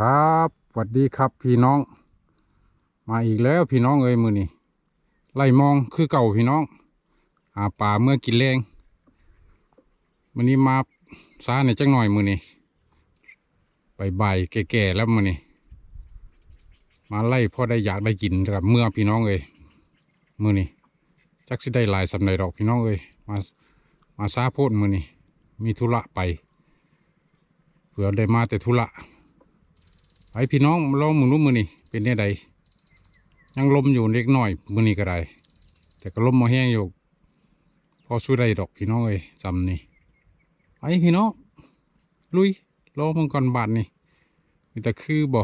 ครับสวัสดีครับพี่น้อง มาอีกแล้วพี่น้องเอ้ยมือนี่ไล่มองคือเก่าพี่น้องหาป่าเมื่อกินแรงมือนี้มาซาในอยจังหน่อยมือนี่ไปบ่ายๆแก่ๆแล้วมือนี่มาไล่พ่อได้อยากได้กินกับเมื่อพี่น้องเอ้ยมือนี่จักสิได้หลายสำใดดอกพี่น้องเอ้ยมามาซาโพดมือนี่มีธุระไปเผื่อได้มาแต่ธุระ ไปพี่น้องลองมึงรู้มือนี่เป็นเนี่ยใดยังลมอยู่เล็กน้อยมือนี่ก็ได้ แต่ก็ลมมาแห้งอยู่ พอสู้ได้ดอกพี่น้องเอ้ยจำนี่ไปพี่น้องลุยลองมึงก่อนบาทนี่มีแต่คือบ่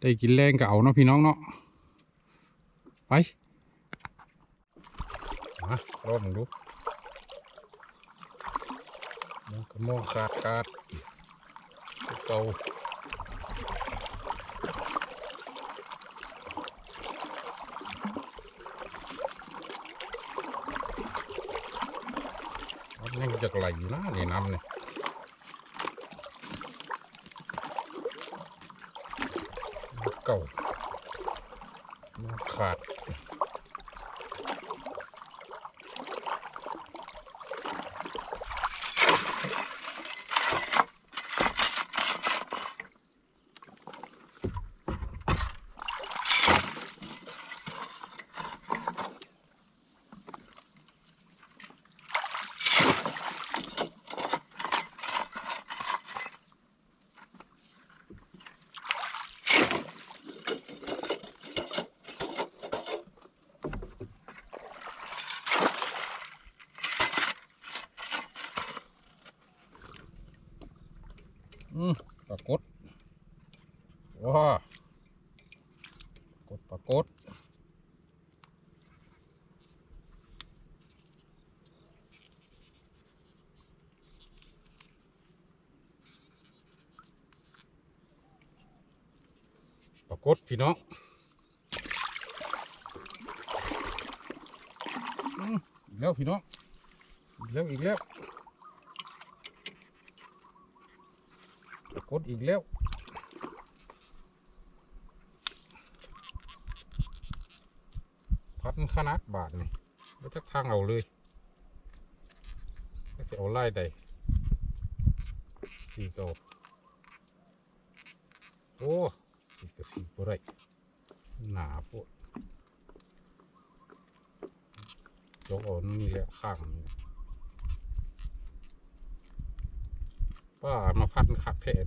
ได้กินแรงก็เอาเนาะพี่น้องเนาะไปมาลองมึงดูมันก็มองขาดขาดเก่า ยังจะไหลอยู่นะนี่น้ำเนี่ยเก่าขาด อืมปากฏว้ากดปากฏปากฏพี่น้องอีกแล้วพี่น้อง อีกแล้วอีกแล้ว กดอีกแล้วพัดขนาดบาทนี่ไม่จะทางเอาเลยจะเอาไล่ใดสีเก่าโอ้สีกระสีบ่ไรหนาปวดยกเอานี่แหละข้างนี่ ป้ามาพัดขักแทน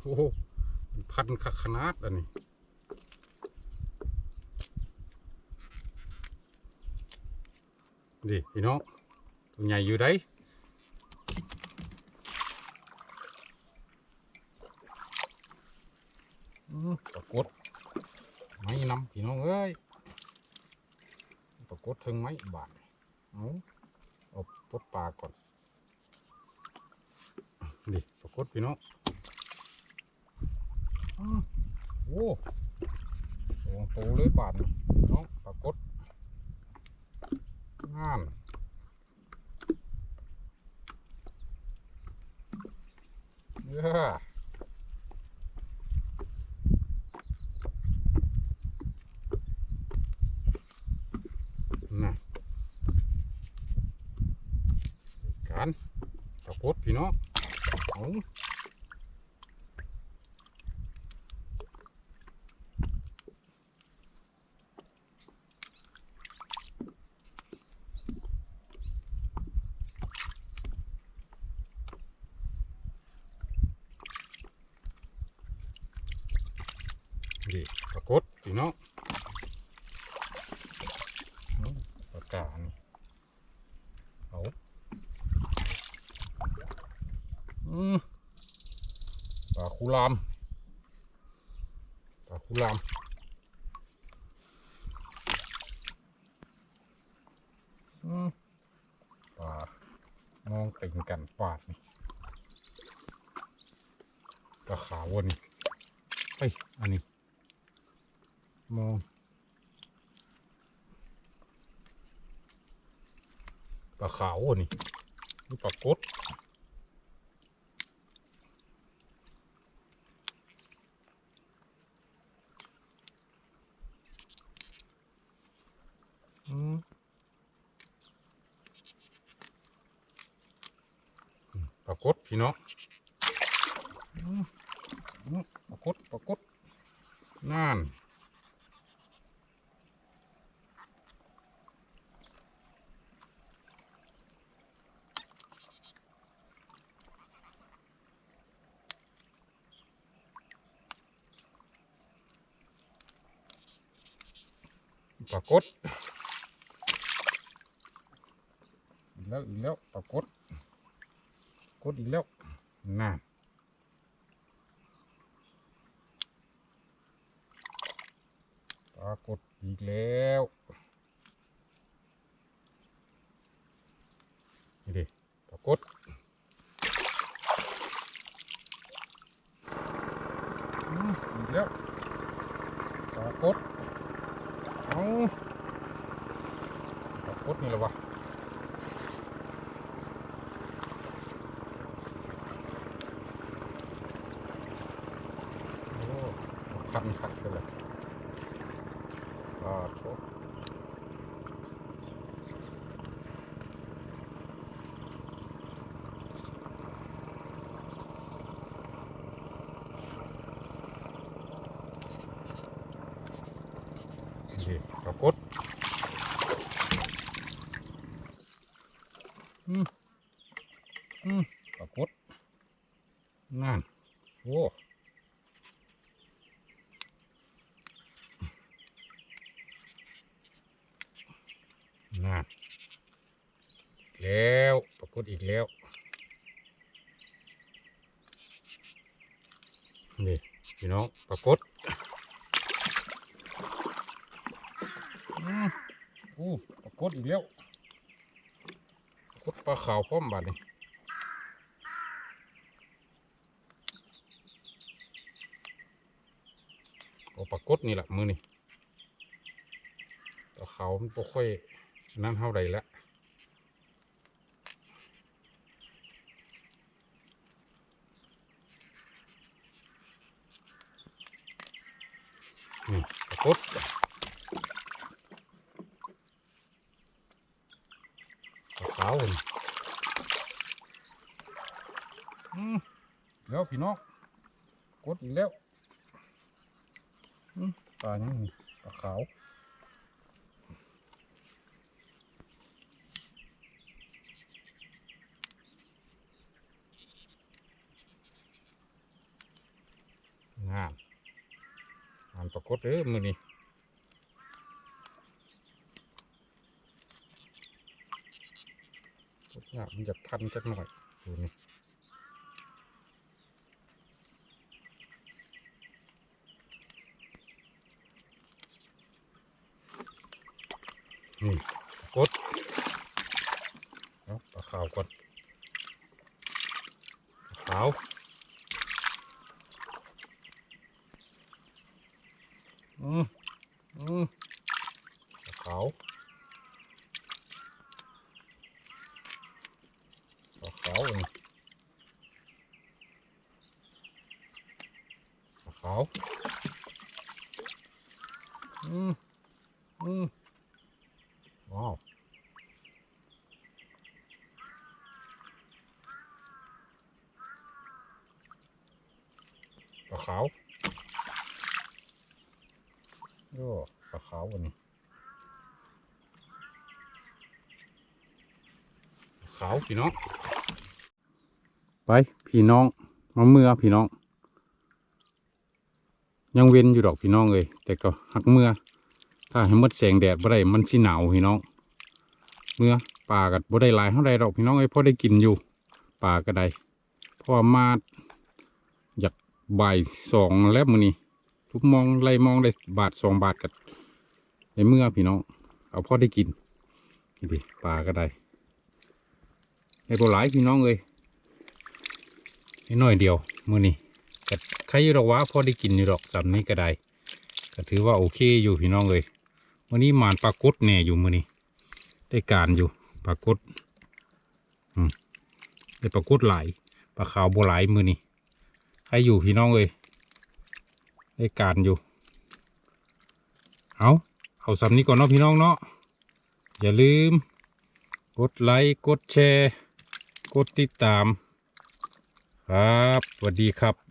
โอ้โหพันขักขนาดอันนี้ดิพี่น้องตัวใหญ่อยู่ได้อืมปรากฏ ไม่นำพี่น้องเอ้ยปรากฏ ถึงไหมบาทเอาเอาปดปลาก่อนนี่ปรากฏพี่น้องอื้อโอ้โหโตเลยบาทนี่พี่น้องปรากฏงามเยอะการตะกดพี่น้อง คุลามปลาคุลามปลาน้องติงกันปาดนี่ปลาขาววนนี่เฮ้ยอันนี้ มองปลาขาววนนี่ปลากด กดพี่น้องอืมอืมปลากดปลากดนั่นปรากฏอีกแล้วอีกแล้วปรากฏ กดอีกแล้วน่าปรากฏอีกแล้วนี่ดิปรากฏอืมอีกแล้วปรากฏเอาปรากฏนี่แหละวะโอ้คันคันกันเลยอ่าโถนี่ปรากฏ อืมอืม ปรากฏนั่นโอ้นั่นแล้วปรากฏอีกแล้ว นี่พี่น้องปรากฏอืมอู้ปรากฏอีกแล้วกดปลาขาวพร้อมบาดนี้โอ้ ปลากดนี่แหละมือนี่ปลาขามันบ่ค่อยนั่นเท่าไรละนี่ปลากดปลาขาวนี่อืมแล้วพี่น้องกดอีกแล้ว ปลายังนี่ปลาขาวงามงานปรากฏเด้มือนี้กดยากมันจะทันจักหน่อยดูนี่ นี่กดเอาปลาขาวก่อนปลาขาวอืมอืมปลาขาวปลาขาวนี่ปลาขาว อืมอืม ว้าวปลา ขาวโย่ปลาขาววันนี้ปลาขาวพี่น้อง ไปพี่น้องมาเมื่อพี่น้อง ยังเว้นอยู่ดอกพี่น้องเลยแต่ก็หักเมื่อ ถ้าให้มดแสงแดดบ่ได้มันสิหนาวพี่น้อง เมื่อป่ากับ่ได้หลายเท่าใดดอกพี่น้องเอ้ยพอได้กินอยู่ป่าก็ได้เพราะว่ามา บ่ายสองแล้วมือนี้ทุกมองไล่มองได้บาทสองบาทกับในเมื่อพี่น้อง เอาพ่อได้กินนี่ดิป่าก็ได้ในบ่หลายพี่น้องเอ้ยให้น้อยเดียวมือนี้ก็ใครอยู่ดอกว่าพอได้กินอยู่ดอกสำนี้ก็ได้ก็ถือว่าโอเคอยู่พี่น้องเลยวันนี้หมานปลากดแน่อยู่มือนี้ได้การอยู่ปลากดอืมได้ปรากฏหลายปลาขาวบัวหลายมือนี่ ใครอยู่พี่น้องเลยได้การอยู่ เอาเอาสำนี้ก่อนเนาะพี่น้องเนาะ อย่าลืม กดไลค์ กดแชร์ กดติดตาม ครับสวัสดีครับ